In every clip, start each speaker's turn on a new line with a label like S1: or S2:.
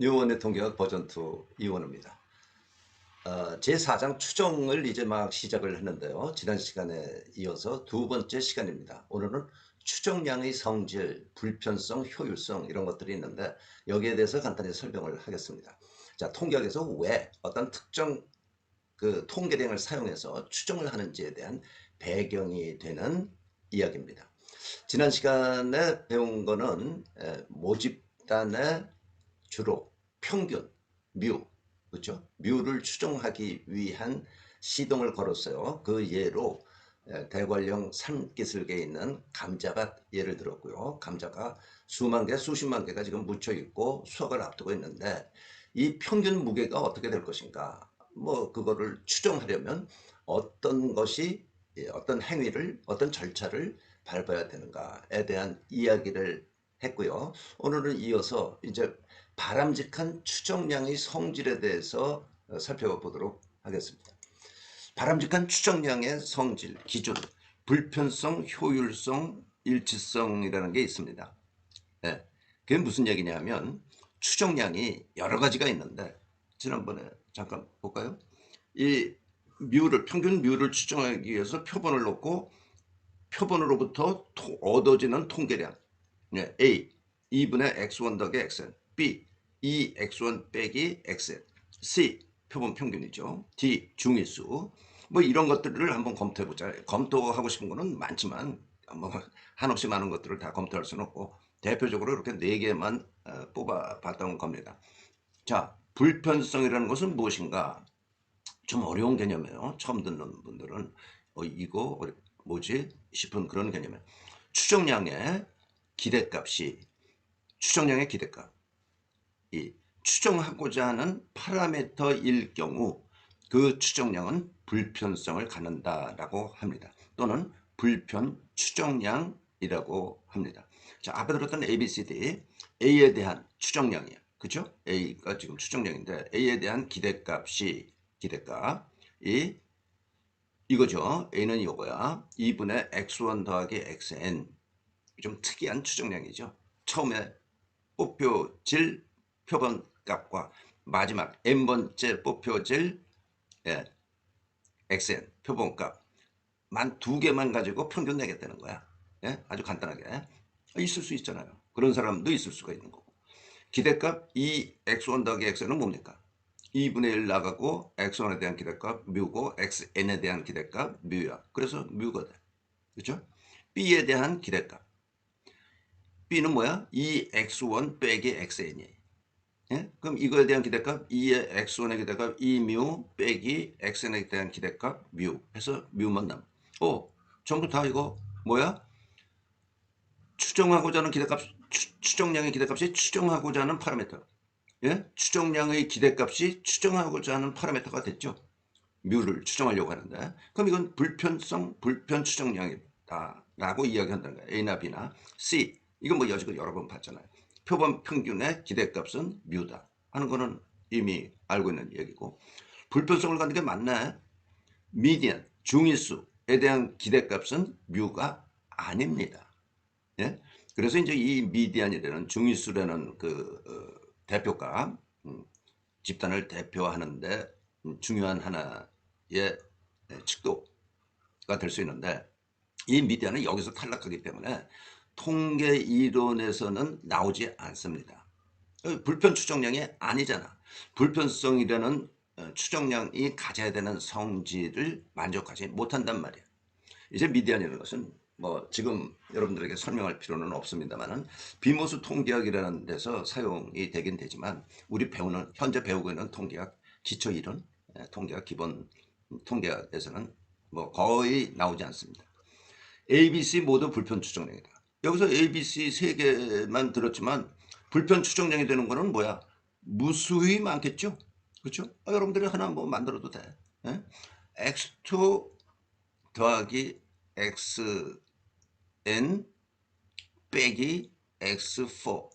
S1: 뉴원의 통계학 버전 2 이원호입니다. 어, 제4장 추정을 이제 막 시작을 했는데요. 지난 시간에 이어서 두 번째 시간입니다. 오늘은 추정량의 성질, 불편성, 효율성 이런 것들이 있는데 여기에 대해서 간단히 설명을 하겠습니다. 자, 통계학에서 왜 어떤 특정 그 통계량을 사용해서 추정을 하는지에 대한 배경이 되는 이야기입니다. 지난 시간에 배운 거는 에, 모집단의 주로 평균, 뮤, 그렇죠? 뮤를 추정하기 위한 시동을 걸었어요. 그 예로 대관령 산기슭에 있는 감자밭 예를 들었고요. 감자가 수만 개, 수십만 개가 지금 묻혀 있고 수확을 앞두고 있는데 이 평균 무게가 어떻게 될 것인가? 뭐 그거를 추정하려면 어떤 것이 예, 어떤 행위를 어떤 절차를 밟아야 되는가에 대한 이야기를 했고요. 오늘은 이어서 이제 바람직한 추정량의 성질에 대해서 어, 살펴보도록 하겠습니다. 바람직한 추정량의 성질, 기준, 불편성, 효율성, 일치성이라는 게 있습니다. 네. 그게 무슨 얘기냐면 추정량이 여러 가지가 있는데 지난번에 잠깐 볼까요? 이 뮤를 평균 뮤를 추정하기 위해서 표본을 놓고 표본으로부터 얻어지는 통계량 네, A 2분의 x1 더하기 xn B 2x1 빼기 xn C 표본 평균이죠. D 중위수 뭐 이런 것들을 한번 검토해 보자. 검토하고 싶은 거는 많지만 뭐 한없이 많은 것들을 다 검토할 수는 없고 대표적으로 이렇게 네 개만 어, 뽑아 봤던 겁니다. 자, 불편성이라는 것은 무엇인가? 좀 어려운 개념이에요. 처음 듣는 분들은 어, 이거 뭐지 싶은 그런 개념이에요. 추정량의 기대값이 추정량의 기대값 이 추정하고자 하는 파라미터일 경우 그 추정량은 불편성을 갖는다라고 합니다. 또는 불편 추정량이라고 합니다. 자, 앞에 들었던 A, B, C, D A에 대한 추정량이에요. 그죠? A가 지금 추정량인데 A에 대한 기대값이 기대값 이 이거죠. A는 이거야. 2분의 x1 더하기 xn 좀 특이한 추정량이죠. 처음에 뽑혀질 표본 값과 마지막 n번째 뽑혀질 예, xn 표본값만 두 개만 가지고 평균 내겠다는 거야. 예? 아주 간단하게 있을 수 있잖아요. 그런 사람도 있을 수가 있는 거고. 기대값 2 x1 더하기 xn은 뭡니까? 2분의 1 나가고 x1에 대한 기대값 뮤고 xn에 대한 기대값 뮤야. 그래서 뮤가 돼. 그렇죠? b에 대한 기대값. b는 뭐야? 2x1 빼기 xn이. 예? 그럼 이거에 대한 기대값 2의 x1의 기대값 2뮤 빼기 xn에 대한 기대값 뮤 해서 뮤만 남. 어, 전부 다 이거 뭐야? 추정하고자 하는 기대값 추, 정량의 기대값이 추정하고자 하는 파라미터. 예? 추정량의 기대값이 추정하고자 하는 파라미터가 됐죠. 뮤를 추정하려고 하는데 그럼 이건 불편성 불편 추정량이다 라고 이야기한다는 거예요. A나 B나 C 이건 뭐 여지껏 여러 번 봤잖아요. 표본 평균의 기대값은 뮤다 하는 거는 이미 알고 있는 얘기고 불편성을 갖는 게 맞나? 미디안, 중위수에 대한 기대값은 뮤가 아닙니다. 예? 그래서 이제 이 미디안이라는 중위수라는 그 어, 대표가 음, 집단을 대표하는데 음, 중요한 하나의 예, 측도가 될 수 있는데 이 미디안은 여기서 탈락하기 때문에 통계 이론에서는 나오지 않습니다. 불편 추정량이 아니잖아. 불편성이라는 어, 추정량이 가져야 되는 성질을 만족하지 못한단 말이야. 이제 미디안이라는 것은 뭐 지금 여러분들에게 설명할 필요는 없습니다만은 비모수 통계학이라는 데서 사용이 되긴 되지만 우리 배우는 현재 배우고 있는 통계학 기초 이론 예, 통계학 기본 통계학에서는 뭐 거의 나오지 않습니다. ABC 모두 불편 추정량이다. 여기서 ABC 세 개만 들었지만 불편 추정량이 되는 거는 뭐야? 무수히 많겠죠? 그렇죠? 아, 여러분들이 하나 뭐 만들어도 돼. 예? x2 더하기 xn 빼기 x4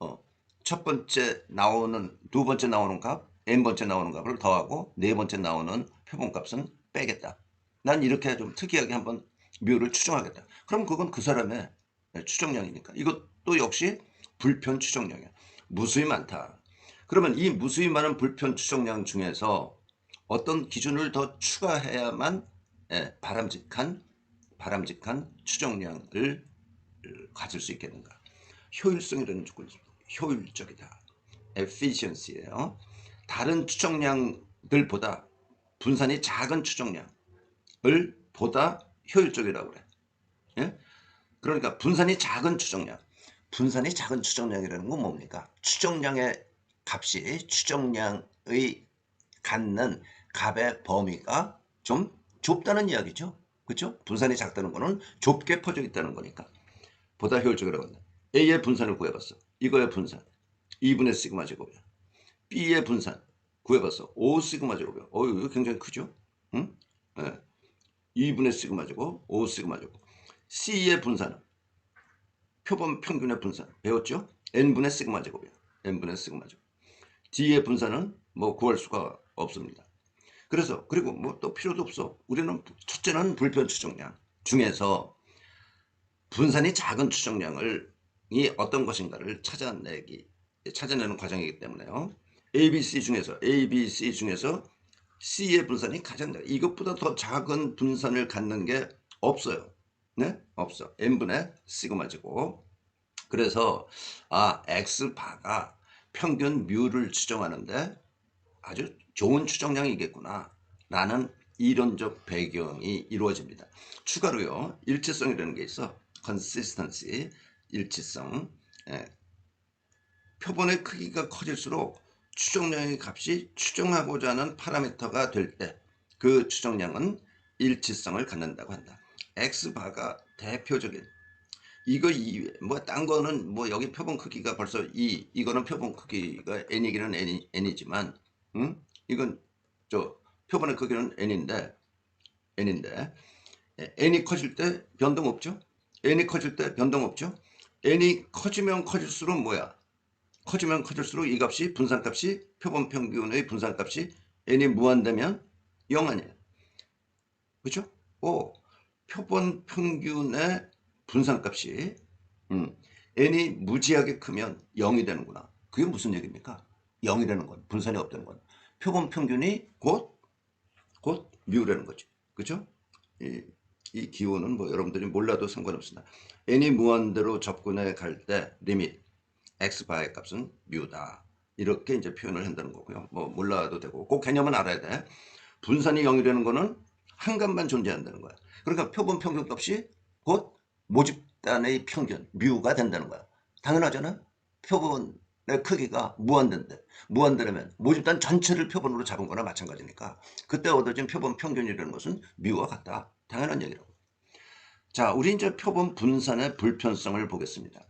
S1: 어, 첫 번째 나오는 두 번째 나오는 값 n 번째 나오는 값을 더하고 네 번째 나오는 표본값은 빼겠다. 난 이렇게 좀 특이하게 한번 묘를 추정하겠다. 그럼 그건 그 사람의 추정량이니까. 이것도 역시 불편 추정량이야. 무수히 많다. 그러면 이 무수히 많은 불편 추정량 중에서 어떤 기준을 더 추가해야만 예, 바람직한 바람직한 추정량을 가질 수 있겠는가? 효율성이라는 조건이 있습니다. 효율적이다. efficiency예요. 다른 추정량들보다 분산이 작은 추정량을 보다 효율적이라고 그래. 예? 그러니까 분산이 작은 추정량. 분산이 작은 추정량이라는 건 뭡니까? 추정량의 값이 추정량의 갖는 값의 범위가 좀 좁다는 이야기죠. 그렇죠? 분산이 작다는 거는 좁게 퍼져 있다는 거니까. 보다 효율적이라고 한다. A의 분산을 구해봤어. 이거의 분산. 2분의 시그마 제곱이야. B의 분산 구해봤어. 5 시그마 제곱이야. 어, 이거 굉장히 크죠? 응? 네. 2분의 시그마 제곱, 5 시그마 제곱. C의 분산은 표본 평균의 분산 배웠죠? n분의 시그마 제곱이야. n분의 시그마 제곱. D의 분산은 뭐 구할 수가 없습니다. 그래서 그리고 뭐 또 필요도 없어. 우리는 첫째는 불편 추정량 중에서 분산이 작은 추정량을 이 어떤 것인가를 찾아내기 찾아내는 과정이기 때문에요. A, B, C 중에서 A, B, C 중에서 C의 분산이 가장 작아. 이것보다 더 작은 분산을 갖는 게 없어요. 네? 없어. n분의 시그마지고. 그래서 아 x 바가 평균 뮤를 추정하는데 아주 좋은 추정량이겠구나 라는 이론적 배경이 이루어집니다. 추가로요 일치성이라는 게 있어 consistency 일치성 예. 표본의 크기가 커질수록 추정량의 값이 추정하고자 하는 파라미터가 될 때 그 추정량은 일치성을 갖는다고 한다. X바가 대표적인 이거 이외 뭐딴 거는 뭐 여기 표본 크기가 벌써 이 이거는 표본 크기가 n이기는 n, n이지만 응? 이건 저 표본의 크기는 n인데 n인데 n이 커질 때 변동 없죠? n이 커질 때 변동 없죠? n이 커지면 커질수록 뭐야? 커지면 커질수록 이 값이 분산값이 표본 평균의 분산값이 n이 무한되면 0 아니에요. 그렇죠? 오, 표본 평균의 분산값이 음, n이 무지하게 크면 0이 되는구나. 그게 무슨 얘기입니까? 0이라는 건 분산이 없다는 건 표본 평균이 곧 곧 뮤라는 거죠. 그렇죠? 이, 이 기호는 뭐 여러분들이 몰라도 상관없습니다. n이 무한대로 접근해 갈 때 리밋 x바의 값은 뮤다. 이렇게 이제 표현을 한다는 거고요. 뭐 몰라도 되고 그 개념은 알아야 돼. 분산이 0이라는 거는 한 값만 존재한다는 거야. 그러니까 표본 평균 값이 곧 모집단의 평균 뮤가 된다는 거야. 당연하잖아. 표본의 크기가 무한대인데 무한대라면 모집단 전체를 표본으로 잡은 거나 마찬가지니까 그때 얻어진 표본 평균이라는 것은 뮤와 같다. 당연한 얘기라고. 자, 우리 이제 표본 분산의 불편성을 보겠습니다.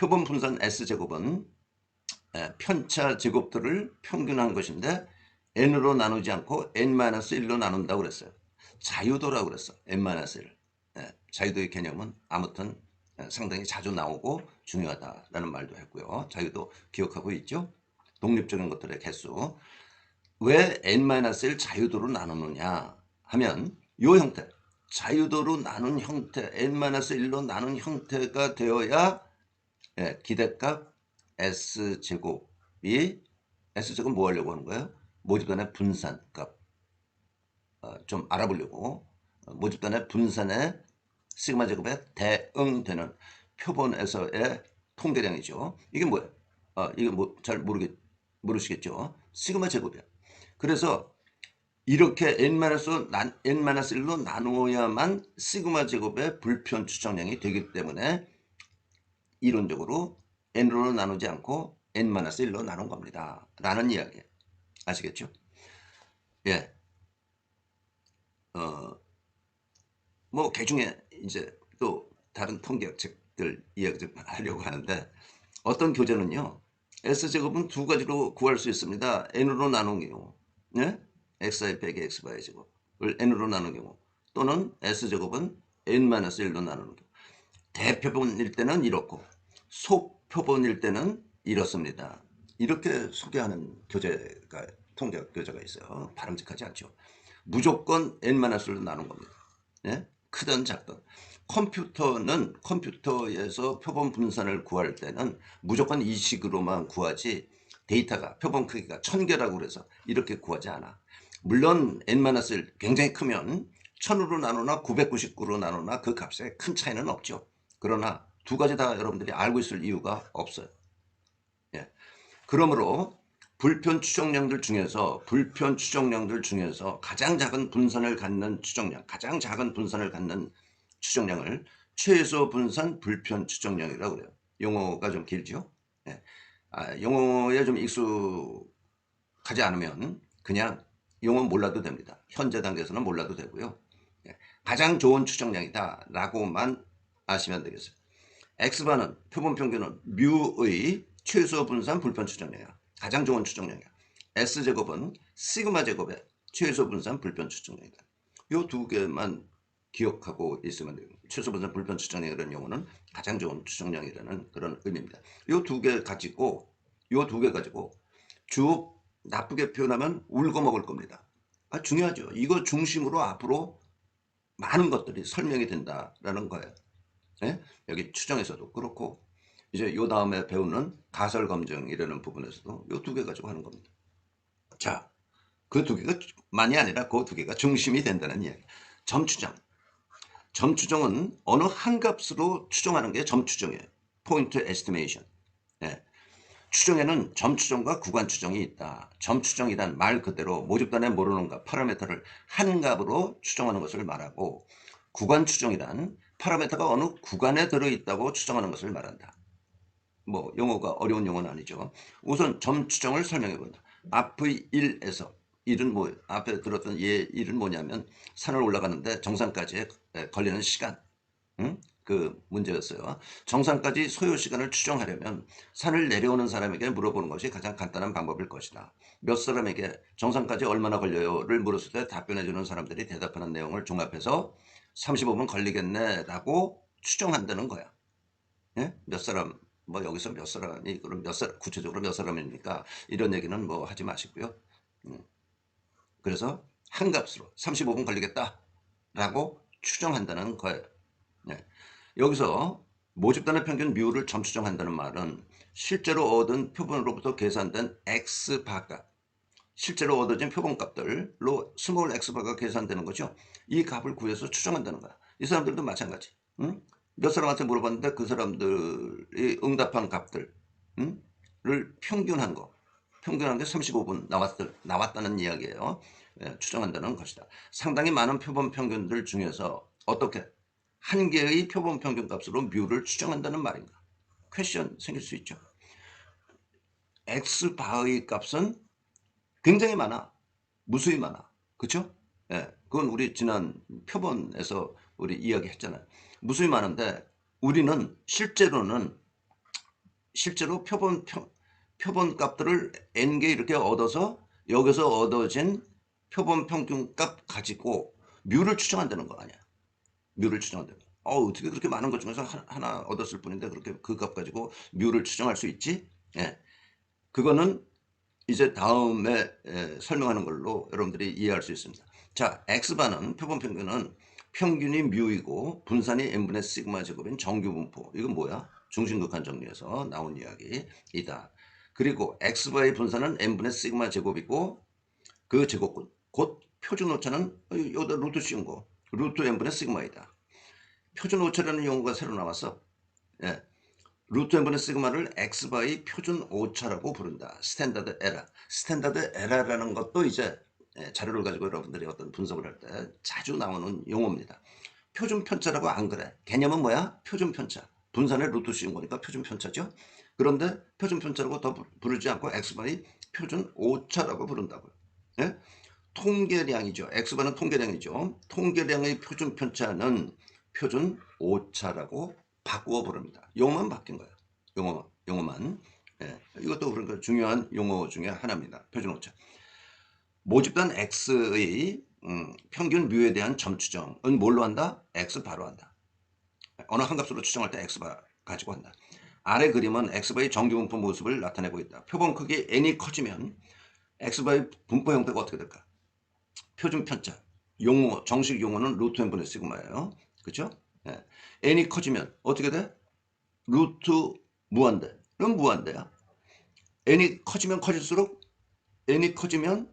S1: 표본 분산 S제곱은 편차 제곱들을 평균한 것인데 n으로 나누지 않고 n-1로 나눈다고 그랬어요. 자유도라고 그랬어. n-1. 자유도의 개념은 아무튼 상당히 자주 나오고 중요하다라는 말도 했고요. 자유도 기억하고 있죠? 독립적인 것들의 개수. 왜 n-1 자유도로 나누느냐 하면 이 형태 자유도로 나눈 형태 n-1로 나눈 형태가 되어야 예, 기대값 S제곱이 S제곱 뭐 하려고 하는 거예요? 모집단의 분산값 어, 좀 알아보려고 어, 모집단의 분산의 시그마 제곱에 대응되는 표본에서의 통계량이죠. 이게 뭐예요? 어, 이게 뭐잘 모르겠 모르시겠죠? 시그마 제곱이야. 그래서 이렇게 n-1로 나누어야만 시그마 제곱의 불편 추정량이 되기 때문에 이론적으로 n으로 나누지 않고 n-1로 나눈 겁니다. 라는 이야기. 아시겠죠? 예. 어, 뭐, 개 중에 이제 또 다른 통계학책들 이야기 좀 하려고 하는데, 어떤 교재는요, S제곱은 두 가지로 구할 수 있습니다. n으로 나눈 경우, 예? xi 빼기 x바의 제곱을 n으로 나눈 경우, 또는 S제곱은 n-1로 나누는 경우. 대표본일 때는 이렇고, 소표본일 때는 이렇습니다. 이렇게 소개하는 교재가 통계학 교재가 있어요. 바람직하지 않죠. 무조건 n만한 수로 나눈 겁니다. 예? 크든 작든 컴퓨터는 컴퓨터에서 표본 분산을 구할 때는 무조건 이 식으로만 구하지 데이터가 표본 크기가 1000개라고 그래서 이렇게 구하지 않아. 물론 n-1 굉장히 크면 1000으로 나누나 999로 나누나 그 값에 큰 차이는 없죠. 그러나 두 가지 다 여러분들이 알고 있을 이유가 없어요. 예. 그러므로 불편 추정량들 중에서 불편 추정량들 중에서 가장 작은 분산을 갖는 추정량, 가장 작은 분산을 갖는 추정량을 최소 분산 불편 추정량이라고 그래요. 용어가 좀 길죠? 예. 아, 용어에 좀 익숙하지 않으면 그냥 용어 몰라도 됩니다. 현재 단계에서는 몰라도 되고요. 예. 가장 좋은 추정량이다 라고만 아시면 되겠어요. X바는 표본 평균은 뮤의 최소 분산 불편 추정량이야. 가장 좋은 추정량이야. S제곱은 시그마 제곱의 최소 분산 불편 추정량이다. 이 두 개만 기억하고 있으면 돼요. 최소 분산 불편 추정량이라는 용어는 가장 좋은 추정량이라는 그런 의미입니다. 이 두 개 가지고 이 두 개 가지고 쭉 나쁘게 표현하면 울고 먹을 겁니다. 아, 중요하죠. 이거 중심으로 앞으로 많은 것들이 설명이 된다라는 거예요. 예? 여기 추정에서도 그렇고 이제 요 다음에 배우는 가설 검증이라는 부분에서도 요 두 개 가지고 하는 겁니다. 자, 그 두 개가 많이 아니라 그 두 개가 중심이 된다는 이야기. 점추정. 점추정은 어느 한 값으로 추정하는 게 점추정이에요. 포인트 에스티메이션. 예. 추정에는 점추정과 구간추정이 있다. 점추정이란 말 그대로 모집단에 모르는 값, 파라미터를 한 값으로 추정하는 것을 말하고 구간추정이란 파라미터가 어느 구간에 들어있다고 추정하는 것을 말한다. 뭐 용어가 어려운 용어는 아니죠. 우선 점 추정을 설명해 본다. 앞의 1에서 1은 뭐 앞에 들었던 예 1은 뭐냐면 산을 올라가는데 정상까지 걸리는 시간. 응? 그 문제였어요. 정상까지 소요 시간을 추정하려면 산을 내려오는 사람에게 물어보는 것이 가장 간단한 방법일 것이다. 몇 사람에게 정상까지 얼마나 걸려요를 물었을 때 답변해 주는 사람들이 대답하는 내용을 종합해서 35분 걸리겠네 라고 추정한다는 거야. 예? 몇 사람 뭐 여기서 몇 사람이 그럼 몇 사람 구체적으로 몇 사람입니까? 이런 얘기는 뭐 하지 마시고요. 음. 그래서 한 값으로 35분 걸리겠다 라고 추정한다는 거예요. 네. 여기서 모집단의 평균 뮤를 점추정한다는 말은 실제로 얻은 표본으로부터 계산된 x바값 실제로 얻어진 표본값들로 스몰 x바가 계산되는 거죠. 이 값을 구해서 추정한다는 거야. 이 사람들도 마찬가지. 응? 몇 사람한테 물어봤는데 그 사람들이 응답한 값들을 응? 평균한 거. 평균한 게 35분 나왔, 나왔다는 이야기예요. 예, 추정한다는 것이다. 상당히 많은 표본 평균들 중에서 어떻게 한 개의 표본 평균 값으로 뮤를 추정한다는 말인가? 퀘션 생길 수 있죠. X바의 값은 굉장히 많아. 무수히 많아. 그쵸? 예, 그건 우리 지난 표본에서 우리 이야기 했잖아요. 무수히 많은데 우리는 실제로는 실제로 표본 표, 표본 값들을 n개 이렇게 얻어서 여기서 얻어진 표본 평균 값 가지고 뮤를 추정한다는 거 아니야. 뮤를 추정한다는 거. 어, 어떻게 그렇게 많은 것 중에서 하나 얻었을 뿐인데 그렇게 그 값 가지고 뮤를 추정할 수 있지? 예. 그거는 이제 다음에 에, 설명하는 걸로 여러분들이 이해할 수 있습니다. 자, X반은 표본 평균은 평균이 뮤이고 분산이 n분의 시그마 제곱인 정규 분포. 이건 뭐야? 중심극한 정리에서 나온 이야기이다. 그리고 x바의 분산은 n분의 시그마 제곱이고 그 제곱군 곧 표준 오차는 여기다 루트 씌운 거 루트 n분의 시그마이다. 표준 오차라는 용어가 새로 나왔어. 예. 루트 n분의 시그마를 x바의 표준 오차라고 부른다. 스탠다드 에라. 스탠다드 에라라는 것도 이제 예, 자료를 가지고 여러분들이 어떤 분석을 할 때 자주 나오는 용어입니다. 표준 편차라고 안 그래. 개념은 뭐야? 표준 편차. 분산의 루트 씌운 거니까 표준 편차죠. 그런데 표준 편차라고 더 부르지 않고 x바의 표준 오차라고 부른다고요. 예? 통계량이죠. x바는 통계량이죠. 통계량의 표준 편차는 표준 오차라고 바꾸어 부릅니다. 용어만 바뀐 거예요. 용어, 용어만. 예. 이것도 그러니까 중요한 용어 중에 하나입니다. 표준 오차. 모집단 X의 음, 평균 뮤에 대한 점 추정은 뭘로 한다? X 바로 한다. 어느 한 값으로 추정할 때 X 바 가지고 한다. 아래 그림은 X바의 정규 분포 모습을 나타내고 있다. 표본 크기 n이 커지면 X바의 분포 형태가 어떻게 될까? 표준 편차. 용어 정식 용어는 루트 n분의 시그마예요. 그렇죠? 예. n이 커지면 어떻게 돼? 루트 무한대. 그럼 무한대야. n이 커지면 커질수록 n이 커지면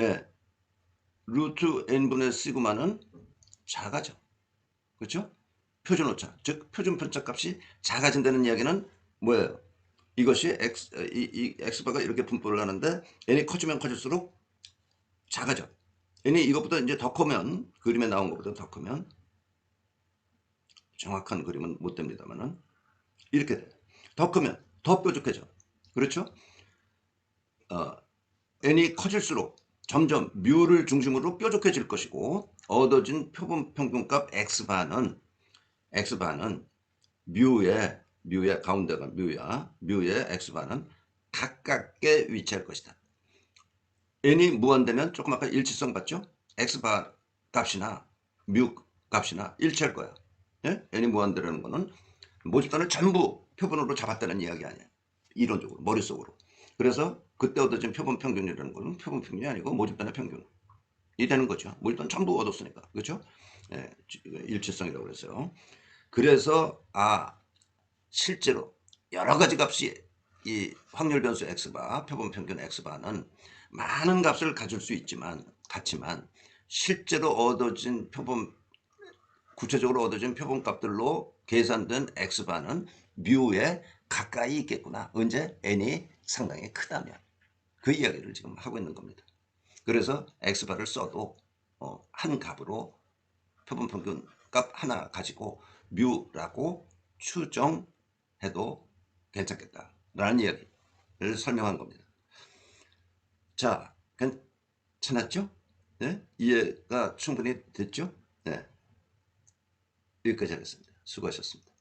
S1: 예. 루트 n분의 시그마는 작아져. 그렇죠? 표준 오차, 즉 표준 편차 값이 작아진다는 이야기는 뭐예요? 이것이 x 이, 이 x바가 이렇게 분포를 하는데 n이 커지면 커질수록 작아져. N이 이것보다 이제 더 크면 그림에 나온 것보다 더 크면 정확한 그림은 못 됩니다만은 이렇게 돼. 더 크면 더 뾰족해져. 그렇죠? 어, n이 커질수록 점점 뮤를 중심으로 뾰족해질 것이고 얻어진 표본 평균값 x바는 x바는 뮤의 뮤의 가운데가 뮤야 뮤의 x바는 가깝게 위치할 것이다. N이 무한되면 조금 아까 일치성 봤죠? x바 값이나 뮤 값이나 일치할 거야. 예? n이 무한되라는 거는 모집단을 전부 표본으로 잡았다는 이야기 아니야. 이론적으로 머릿속으로. 그래서 그때 얻어진 표본 평균이라는 거는 표본 평균이 아니고 모집단의 평균. 이 되는 거죠. 모집단 전부 얻었으니까. 그렇죠? 예, 일치성이라고 그랬어요. 그래서 아 실제로 여러 가지 값이 이 확률 변수 x바, 표본 평균 x바는 많은 값을 가질 수 있지만 같지만 실제로 얻어진 표본 구체적으로 얻어진 표본 값들로 계산된 x바는 뮤에 가까이 있겠구나. 언제 n이 상당히 크다면 그 이야기를 지금 하고 있는 겁니다. 그래서 x바를 써도 어, 한 값으로 표본 평균 값 하나 가지고 뮤라고 추정해도 괜찮겠다라는 이야기를 설명한 겁니다. 자, 괜찮았죠? 네? 이해가 충분히 됐죠? 네. 여기까지 하겠습니다. 수고하셨습니다.